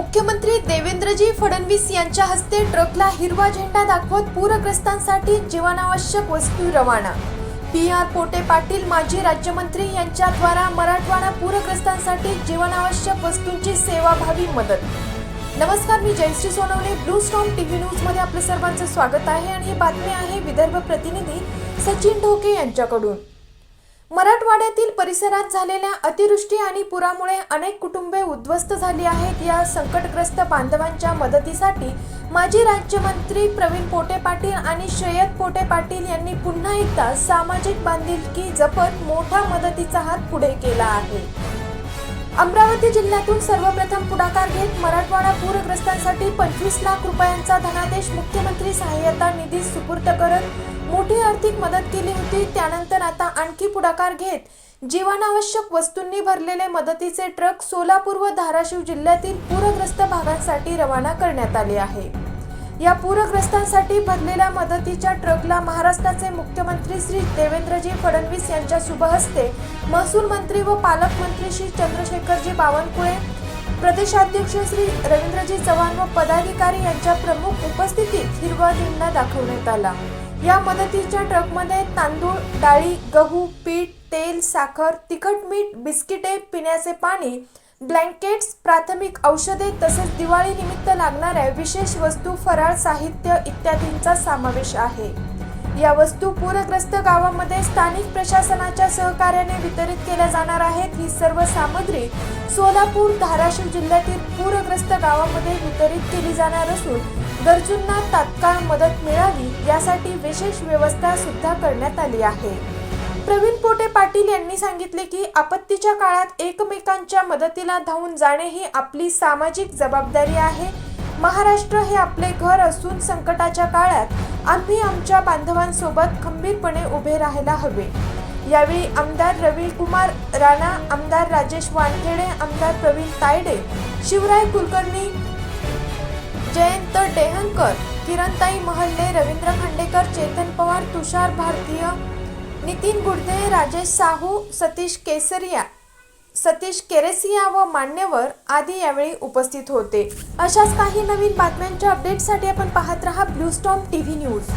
मुख्यमंत्री देवेंद्रजी फडणवीस यांच्या हस्ते ट्रकला हिरवा झेंडा दाखवत पूरग्रस्तांसाठी जीवनावश्यक वस्तू रवाना. पी आर पोटे पाटील माजी राज्यमंत्री यांच्याद्वारा मराठवाडा पूरग्रस्तांसाठी जीवनावश्यक वस्तूंची सेवाभावी मदत. नमस्कार मी Jayashree Sonawane blue storm TV न्यूजमध्ये आपलं सर्वांचं स्वागत आहे आणि ही बातमी आहे विदर्भ प्रतिनिधी सचिन ढोके यांच्याकडून. मराठवाड्यातील परिसरात झालेल्या अतिवृष्टी आणि पुरामुळे अनेक कुटुंबे उद्ध्वस्त झाली आहेत. या संकटग्रस्त बांधवांच्या मदतीसाठी माजी राज्यमंत्री प्रवीण पोटे पाटील आणि श्रेयत पोटे पाटील यांनी पुन्हा एकदा सामाजिक बांधिलकी जपत मोठा मदतीचा हात पुढे केला आहे. अमरावती जिल्ह्यातून सर्वप्रथम पुढाकार घेत मराठवाडा पूरग्रस्तांसाठी पंचवीस लाख रुपयांचा धनादेश मुख्यमंत्री सहाय्यता निधी सुपूर्द करत मोठी आर्थिक मदत केली होती त्यानंतर आता आणखी पुढाकार घेत जीवनावश्यक वस्तूंनी भरलेले मदतीचे ट्रक सोलापूर व धाराशिव जिल्ह्यातील पूरग्रस्त भागांसाठी रवाना करण्यात आले आहे. या पूरग्रस्तांसाठी भरलेल्या मदतीच्या ट्रकला महाराष्ट्राचे मुख्यमंत्री श्री देवेंद्रजी फडणवीस यांच्या शुभहस्ते महसूल मंत्री व पालकमंत्री श्री चंद्रशेखरजी बावनकुळे प्रदेशाध्यक्ष श्री रवींद्रजी चव्हाण व पदाधिकारी यांच्या प्रमुख उपस्थितीत हिरवा झेंडा दाखवण्यात आला. या मदतीच्या ट्रकमध्ये तांदूळ डाळी गहू पीठ तेल साखर तिखट मीठ बिस्किटे पिण्याचे पाणी ब्लँकेट्स प्राथमिक औषधे तसेच दिवाळीनिमित्त लागणाऱ्या विशेष वस्तू फराळ साहित्य इत्यादींचा समावेश आहे. या वस्तू पूरग्रस्त गावामध्ये स्थानिक प्रशासनाच्या सहकार्याने वितरित केल्या जाणार आहेत. ही सर्व सामग्री सोलापूर धाराशिव जिल्ह्यातील पूरग्रस्त गावामध्ये वितरित केली जाणार असून गरजूंना तात्काळ मदत मिळावी यासाठी विशेष व्यवस्था सुद्धा करण्यात आली आहे. प्रवीण पोटे पाटील यांनी सांगितले की आपत्तीच्या काळात एकमेकांच्या मदतीला धावून जाणे ही आपली सामाजिक जबाबदारी आहे. महाराष्ट्र हे आपले घर असून संकटाच्या काळात आम्ही आमच्या बांधवांसोबत खंबीरपणे उभे राहायला हवे. यावेळी आमदार रविकुमार राणा आमदार राजेश वानखेडे आमदार प्रवीण तायडे शिवराय कुलकर्णी जयंत डेहनकर किरणताई महल्ले रवींद्र खांडेकर चेतन पवार तुषार भारतीय नितीन गुडदे राजेश साहू सतीश केसरिया सतीश केरेसिया व मान्यवर आदी यावेळी उपस्थित होते. अशाच काही नवीन बातम्यांच्या अपडेटसाठी आपण पाहत रहा blue storm T V news